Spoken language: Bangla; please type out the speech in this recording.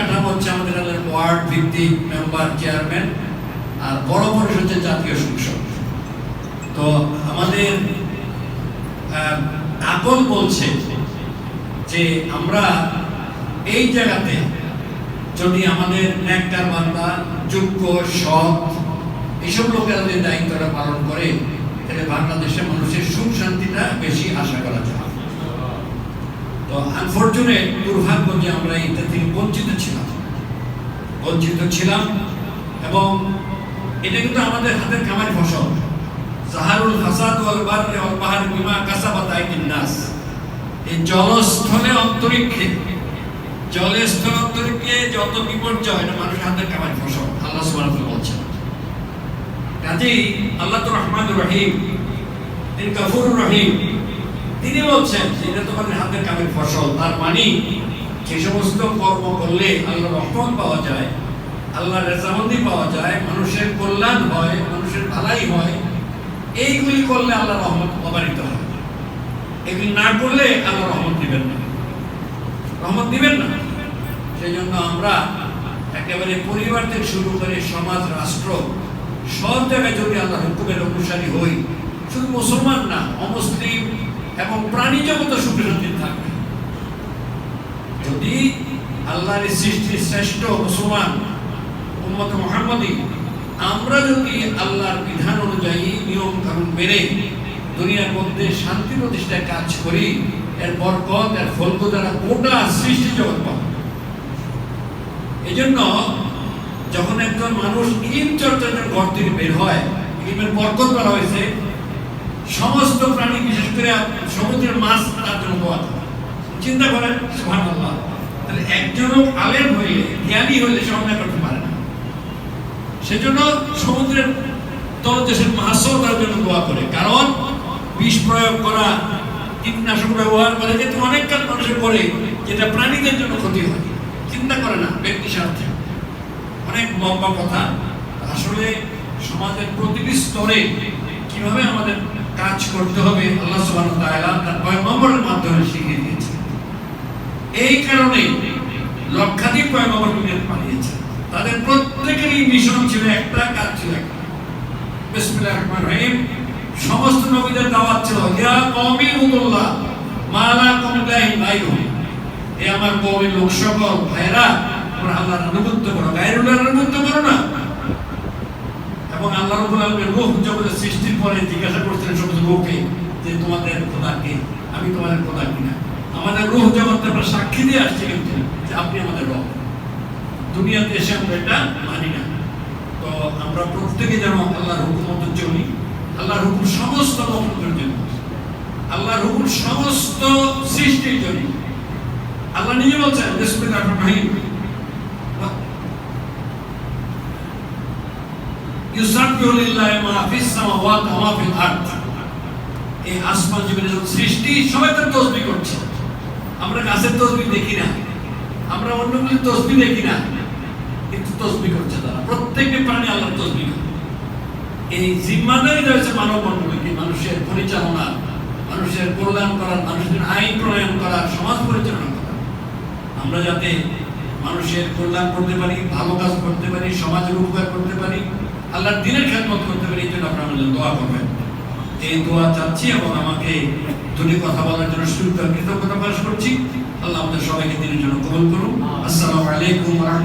কাঠামো হচ্ছে আমাদের এলাকার ওয়ার্ড ভিত্তিক মেম্বার চেয়ারম্যান আর বড় পরিষদ হচ্ছে জাতীয় সংসদ। তো আমাদের আকল বলছে যে আমরা এই জায়গাতে যদি আমাদের ন্যাক্কার বান্দা যোগ্য সৎ এইসব লোকেরা যদি দায়িত্বটা পালন করে, তাহলে বাংলাদেশের মানুষের সুখ শান্তিটা বেশি আশা করা যায়। তো আনফর্চুনেট দুর্ভাগ্য যে আমরা এটা থেকে বঞ্চিত ছিলাম। বঞ্চিত ছিলাম এবং এটা কিন্তু আমাদের হাতের কামারি ফসল। জাহারুল ফাসাদ ওয়াল বাররি ওয়াল বাহরি বিমা কাসাবাত আইদিন এই জলস্থলে অন্তরিক্ষে জলে স্থল অন্তরিক্ষে যত বিপর্যয় এটা মানুষের হাতের কামারি ফসল, আল্লাহ সুবহানাহু বলছেন। কাজেই আল্লাহ তো রহমানুর রহিম, তিনি গফুরুর রহিম তিনি বলছেন এটা তোমাদের হাতের কামের ফসল, তার মানে যে সমস্ত কর্ম করলে আল্লাহ রহমত পাওয়া যায় আল্লাহ রেজামন্দি পাওয়া যায়, মানুষের কল্যাণ হয়, মানুষের ভালাই হয়, এইগুলি করলে আল্লাহ রহমত অবারিত হয়। এগুলি না করলে আল্লাহ রহমত দিবেন না। রহমত দিবেন না। সেই জন্য আমরা একেবারে পরিবার থেকে শুরু করে সমাজ, রাষ্ট্র, সব জায়গায় যদি আল্লাহ হুকুমের অনুসারী হই, শুধু মুসলমান না, অমুসলিম এবং প্রাণী জগত সুখে শান্তি থাকবে। যদি আল্লাহর এই সৃষ্টির শ্রেষ্ঠ মুসলমান উম্মত মোহাম্মদী, আমরা যদি আল্লাহর বিধান অনুযায়ী নিয়ম কানুন মেনে দুনিয়ার মধ্যে শান্তি প্রতিষ্ঠায় কাজ করি, এর বরকত, এর ফলক দ্বারা গোটা সৃষ্টি জগৎ পাবে। এই জন্য যখন একজন মানুষ ইলিম চর্চার জন্য ঘর থেকে বের হয়, ইলিমের বরকত করা হয়েছে সমস্ত প্রাণী, বিশেষ করে সমুদ্রের মাছ তার জন্য দোয়া। চিন্তা করেন, সুবহানাল্লাহ। তাহলে একজন আলেম হইলে, জ্ঞানী হইলে সে অন্যায় করতে পারে না। সেজন্য সমুদ্রের তলদেশের মাছও তার জন্য দোয়া করে। কারণ বিষ প্রয়োগ করা, কীটনাশক ব্যবহার করে যেহেতু অনেক কাজ মানুষের করে যেটা প্রাণীদের জন্য ক্ষতি হয়। চিন্তা করে না, ব্যক্তি স্বার্থে। অনেক লম্বা কথা। আসলে সমাজের প্রতিটি স্তরে কীভাবে আমাদের করতে হবে, আল্লাহ সুবহানাহু ওয়া তাআলা তার পয়গম্বরের মাধ্যমে শিখিয়ে দিয়েছে। এই কারণে লক্ষাধিক পয়গম্বর দুনিয়াতে পাঠিয়েছে তাদের প্রত্যেকেরই মিশন ছিল একটা, কাজ ছিল বিসমিল্লাহির রহমানির রহিম। সমস্ত নবীদের দাওয়াত ছিল, ইয়া কওমি উদুল্লাহ মালা কমিল্লাহি গায়রু এ আমার কওমের লোক ভাইরা তোমরা আল্লাহর আনুগত্য করো। গায়রুল্লাহর আনুগত্য করো না। এবং আল্লাহ রাব্বুল আলামিন রূহ জগতের সৃষ্টির পরে জিজ্ঞাসা করছিলেন সমস্ত রূহকে যে তোমাদের খোদা কে? আমি তোমাদের খোদা কিনা? আমাদের রূহ জগৎ আমরা সাক্ষী দিয়ে আসছে কিন্তু যে আপনি আমাদের রব। দুনিয়াতে এসে আমরা এটা মানি না। তো আমরা প্রত্যেকে যেন আল্লাহর হুকুম মতো চলি, আল্লাহর হুকুম সমস্ত মখলুকের জন্য। আল্লাহর হুকুম সমস্ত সৃষ্টির জন্য। আল্লাহ নিজে বলছেন, বিসমিল্লাহির রহিম। ইউসাব্বিহু লিল্লাহি মা ফিস সামাওয়াতি ওয়া মা ফিল আরদ। এই আসমান জমিনের সৃষ্টি, সবাই তার তসবিহ করছে। আমরা গাছের তসবিহ দেখি না। আমরা অন্যগুলির তসবিহ দেখি না। কিন্তু তসবিহ করছে তারা। প্রত্যেকটি প্রাণী আল্লাহর তসবিহ এই জিম্মাদারি রয়েছে মানব মণ্ডলীকে মানুষের পরিচালনা, মানুষের কল্যাণ করার মানুষের আইন প্রণয়ন করার সমাজ পরিচালনা করার আমরা যাতে মানুষের কল্যাণ করতে পারি, ভালো কাজ করতে পারি, সমাজের উপকার করতে পারি আল্লাহর দিনের খেদমত করতে পারি এই জন্য আপনার মধ্যে দোয়া করবেন। এই দোয়া চাচ্ছি এবং আমাকে দুটি কথা বলার জন্য সুযোগ কৃতজ্ঞতা প্রকাশ করছি। আল্লাহ আমাদের সবাইকে দিনের জন্য কবল করুন। আসসালামু আলাইকুম রহমতুল্লাহ।